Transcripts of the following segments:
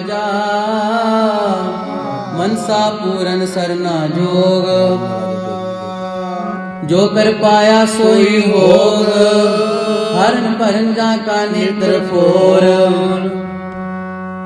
ਰਾਜਾ। ਮਨਸਾ ਪੂਰਨ ਸਰਨਾ ਜੋਗ। ਜੋ ਕਰ ਪਾਇਆ ਸੋਈ ਹੋਗ। ਹਰਨ ਭਰਨ ਜਾ ਕਾ ਨੇਤਰ ਫੋਰ।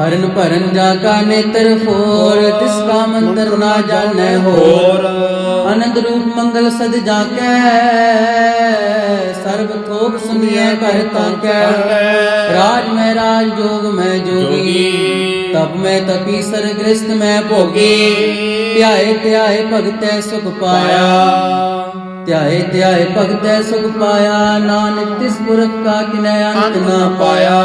ਹਰਨ ਭਰਨ ਜਾ ਕਾ ਨੇਤਰ ਫੋਰ। ਤਿਸ ਕਾ ਮੰਤਰ ਨਾ ਜਾਣੈ ਹੋਰ। ਅਨੰਦ ਰੂਪ ਮੰਗਲ ਸਦ ਜਾ ਕੈ ਸਰਬ ਥੋਕ ਸੁਨਿਐ ਕਰ ਤਾਂ ਕੈ ਰਾਜ ਮੈਂ ਰਾਜ, ਜੋਗ ਮੈਂ ਜੋਗੀ। ਤਪ ਮੈਂ ਤਪੀ ਸਰਗ੍ਰਸਤ ਮੈਂ ਭੋਗੀ। ਧਿਆਏ ਧਿਆਏ ਭਗਤੈ ਸੁਖ ਪਾਇਆ। ਧਿਆਏ ਧਿਆਏ ਭਗਤੈ ਸੁਖ ਪਾਇਆ। ਨਾਨਕ ਤਿਸ ਪੁਰਖ ਕਾ ਕਿਨੈ ਅੰਤ ਨਾ ਪਾਇਆ।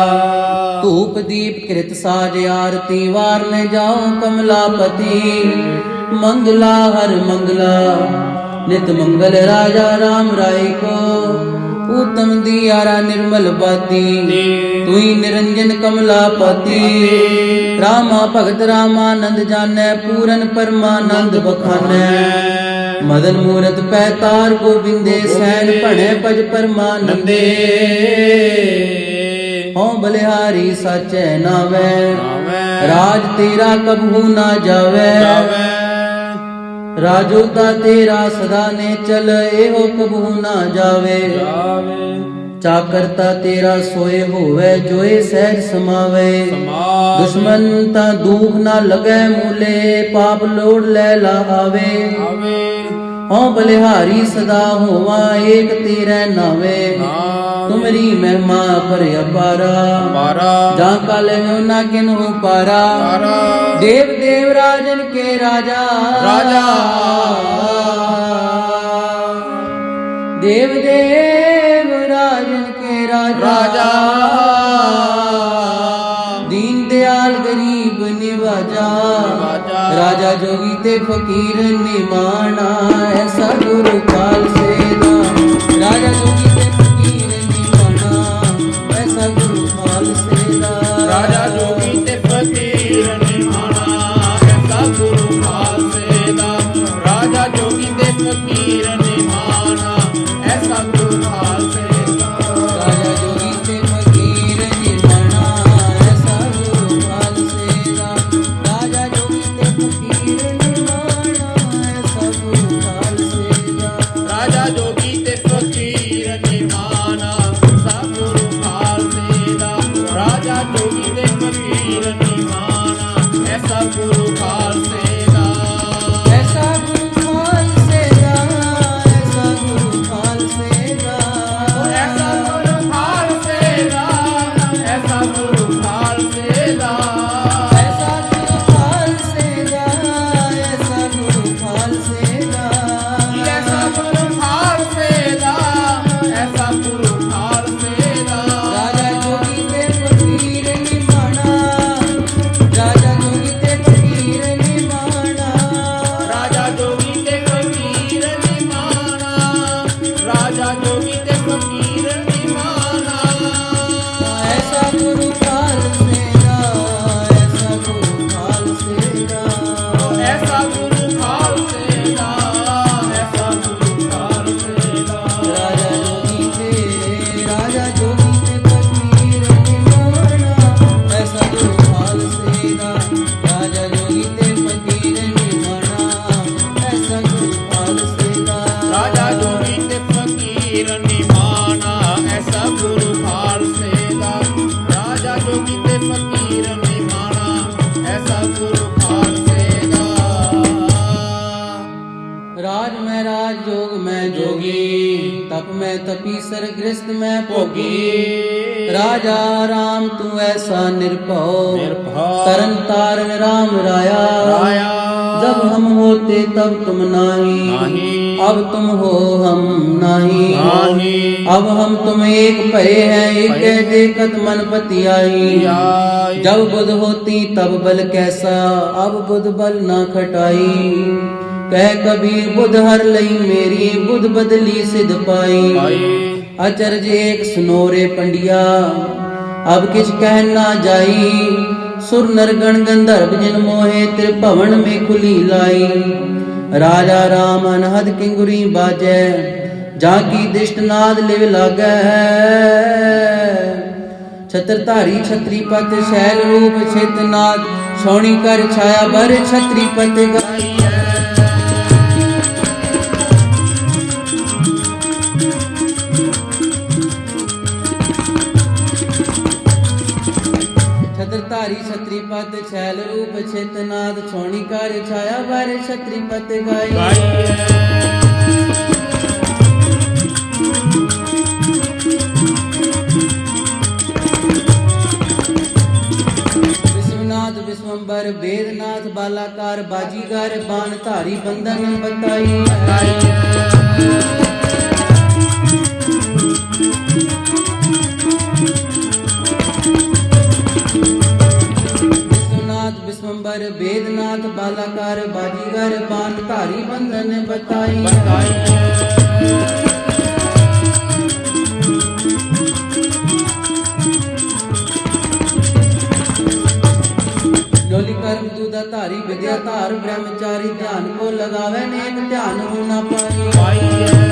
ਧੂਪ ਦੀਪ ਕਿਰਤ ਸਾਜ ਆਰਤੀ, ਵਾਰ ਨੇ ਜਾਉ ਕਮਲਾਪਤੀ ਮੰਗਲਾ ਹਰ ਮੰਗਲਾ, ਨਿਤ ਮੰਗਲ ਰਾਜਾ ਰਾਮ ਰਾਏ ਕੋ। ਉਤਮ ਦੀਆਰਾ ਨਿਰਮਲ ਬਾਤੀ। ਤੁਈ ਨਿਰੰਜਨ ਕਮਲਾਪਤੀ ਰਾਮਾ ਭਗਤ ਰਾਮਾਨੰਦ ਜਾਣੈ ਪੂਰਨ ਪਰਮਾਨੰਦ ਬਖਾਨੈ। ਮਦਨ ਮੂਰਤ ਪੈ ਤਾਰ ਗੋਬਿੰਦੇ ਸੈਨ ਭਣੈ ਭਜ ਪਰਮਾਨੰਦੇ। ਹਉ ਬਲਿਹਾਰੀ ਸਾਚੈ ਨਾਵੈ। ਰਾਜ ਤੇਰਾ ਕਬਹੂ ਨਾ ਜਾਵੈ। ਰਾਜੋ ਦਾ ਤੇਰਾ ਸਦਾ ਨੇ ਚਲ ਇਹੋ ਕਬਹੂ ਨਾ ਜਾਵੇ। ਚਾਕਰਤਾ ਤੇਰਾ ਸੋਏ ਹੋਵੇ ਜੋਏ ਸਹਿਜ ਸਮਾਵੇ। ਦੁਸ਼ਮਨ ਤਾਂ ਦੁਖ ਨਾ ਲਗੈ ਮੂਲੇ ਪਾਪ ਲੋੜ ਲੈ ਲਾ ਆਵੇ। ਹਉ ਬਲਿਹਾਰੀ ਸਦਾ ਹੋਵਾ ਏਕ ਤੇਰੇ ਨਾਵੇ। ਤੁਮਰੀ ਮਹਿਮਾ ਪਰ ਅਪਾਰਾ। ਜਾਂ ਕਲ ਹੋ ਨਾ ਕਿਨਹੂ ਪਾਰਾ। ਦੇਵ ਦੇਵ ਰਾਜਨ ਕੇ ਰਾਜਾ। ਰਾਜਾ। ਦੇਵ ਦੇਵ ਰਾਜਨ ਕੇ ਰਾਜਾ। ਰਾਜਾ। ਰਾਜਾ ਜੋਗੀ ਤੇ ਫਕੀਰ ਨਿਮਾਣਾ ਐਸਾ ਗੁਰੂ ਖਾਲਸੇ ਦਾ। ਰਾਜਾ ਜੋਗੀ ਤੇ ਫਕੀਰ ਨਿਮਾਣਾ ਐਸਾ ਗੁਰੂ ਖਾਲਸੇ ਦਾ। ਰਾਜਾ I don't need. ਰਾਜ ਮੈਂ ਰਾਜ ਜੋਗ ਮੈਂ ਜੋਗੀ। ਤਪ ਮੈਂ ਤਪੀ ਸਰਗ੍ਰਸਤ ਮੈਂ ਭੋਗੀ। ਰਾਜਾ RAM ਤੂੰ ਐਸਾ ਨਿਰਭਉ। ਤਰਨ ਤਾਰਨ RAM ਰਾਇਆ। ਜਬ ਹਮ ਹੋਤੇ ਤਬ ਤੁਮ ਨਾਹੀ। ਅਬ ਤੁਮ ਹੋ ਹਮ ਨਾਹੀ। ਅਬ ਹਮ ਤੁਮ ਏਕ ਭਏ ਹੈ ਏਕੇ ਦੇਖਤ ਮਨ ਪਤੀ ਆਈ ਜਬ ਬੁਧ ਹੋਤੀ ਤਬ ਬਲ ਕੈਸਾ। ਅਬ ਬੁਧ ਬਲ ਨਾ ਖਟਾਈ। ਕਹਿ ਕਬੀਰ ਬੁਧ ਹਰ ਲਈ ਮੇਰੀ ਬੁਧ ਬਦਲੀ ਸਿਧ ਪਾਈ। ਅਚਰਜ ਏਕ ਸੁਨੋਰੇ ਪੰਡਿਆ ਅਬ ਕਿਛ ਕਹਿ ਨਾ ਜਾਈ। ਸੁਰ ਨਰਗਣ ਗੰਧਰਵ ਜਿਨ ਮੋਹੇ ਤ੍ਰਿ ਭਵਨ ਮੇ ਖੁਲੀ ਲਾਈ। ਰਾਜਾ ਰਾਮ ਅਨਹਦ ਕਿੰਗੁਰੀ ਬਾਜੈ ਜਾ ਕੀ ਦਿਸ਼ਟ ਨਾਦ ਲਿਵ ਲਾਗੈ। ਛਤਰ ਧਾਰੀ ਛਤਰੀ ਪਤ ਸ਼ੈਲ ਰੂਪ ਛੇਤਨਾਦ ਸੋਣੀ ਕਰ ਛਾਇਆ ਬਰ ਛਤਰੀ ਪਤ ਗਾਈਐ। ਛਤਰੀਪਤ ਛੈਲ ਰੂਪ ਛੇਤਨਾਦ ਛੋਣੀ ਕਰ ਛਾਇਆ ਬਾਰੇ ਛਤਰੀਪਤ ਗਾਈ। ਵਿਸ਼ਵਨਾਥ ਵਿਸ਼ਵੰਬਰ, ਵੇਦਨਾਥ ਬਾਲਾਕਾਰ, ਬਾਜੀਗਰ, ਬਾਣ ਧਾਰੀ ਬੰਦਨ ਬਤਾਈ। ਵਿਸ਼ਵੰਬਰ ਵੇਦਨਾਥ ਬਾਲਾਕਾਰ ਬਾਜੀਗਰ ਬਾਣ ਧਾਰੀ ਬੰਦਨ ਬਤਾਈ। ਬਤਾਈਏ ਕਰਮ ਦੂਦਾ ਧਾਰੀ ਵਿਦਿਆ ਧਾਰ ਬ੍ਰਹਮਚਾਰੀ ਧਿਆਨ ਕੋ ਲਗਾਵੇ ਨੇਕ ਧਿਆਨ ਹੋਣਾ ਪਾਈ। ਪਾਈਏ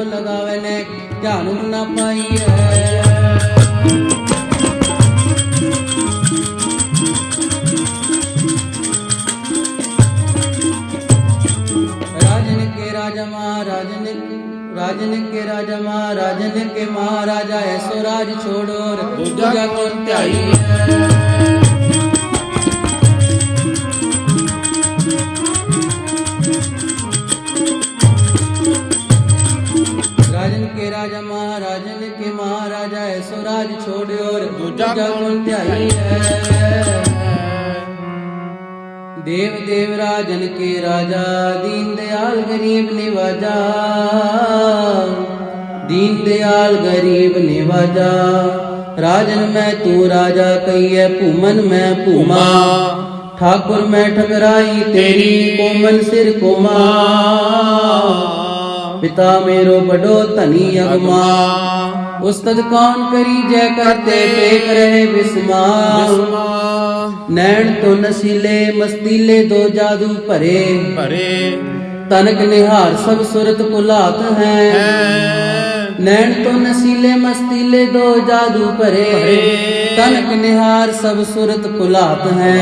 જો લગાવે ને જાણું ના પાઈએ राजन के राजा महाराजन के महाराजा ऐसो राज छोड़ो दूजा को त्याई देव देव राजन के राजा, दीन दयाल गरीब निवाजा। दीन दयाल गरीब निवाजा। राजन मैं तू राजा कहिए, भूमन मैं भूमा। ठाकुर मैं ठकराई तेरी, कोमल सिर कोमा। पिता मेरो बड़ो धनी अगमा। उस्तद कौन करी जय करते देख रहे बिस्मा नैन तो नशीले मस्तीले दो जादू भरे। भरे। तनक निहार सब सुरत कुलात है। नैन तो नशीले मस्तीले दो जादू परे तनक निहार सब सुरत कुलात है।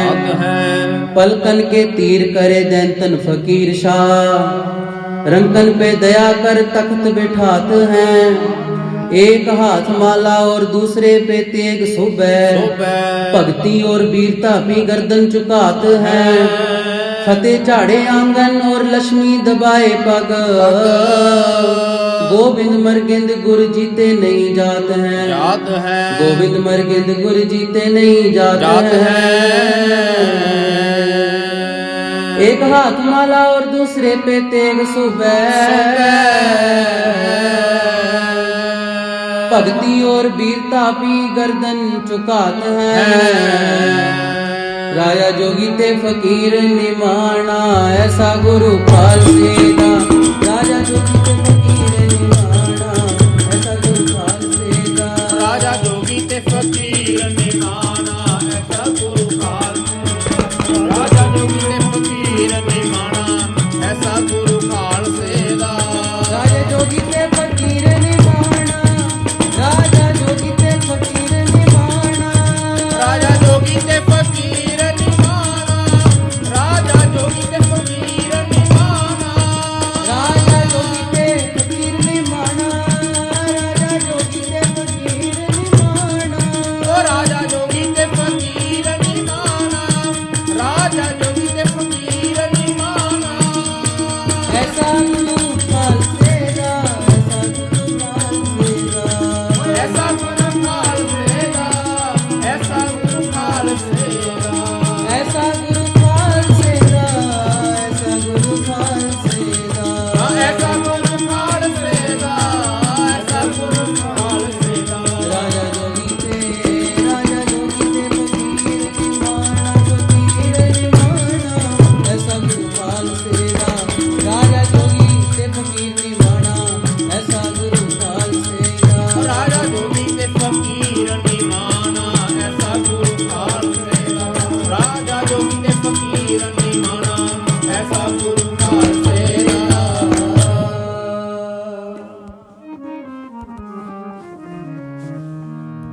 पलकन के तीर करे दैंतन फकीर शाह। रंकन पे दया कर तख्त बिठात हैं। एक हाथ माला और दूसरे पे तेग सुबह भक्ति और वीरता भी गर्दन चुकात है फतेह झाड़े आंगन और लक्ष्मी दबाए पग गोविंद मरगिंद गुरु जीते नहीं जात हैं जात है गोविंद मरगिंद गुरु जीते नहीं जात, जात है एक हाथ माला और दूसरे पे तेग सुबह ਭਗਤੀ ਔਰ ਵੀਰਤਾ ਵੀ ਗਰਦਨ ਝੁਕਾਤ ਹੈ। ਰਾਜਾ ਜੋਗੀ ਤੇ ਫਕੀਰ ਨਿਮਾਣਾ, ਐਸਾ ਗੁਰੂ ਪਾਸੇ ਦਾ ਰਾਜਾ ਜੋਗੀ ਤੇ ਫਕੀਰ ਨਿਮਾਣਾ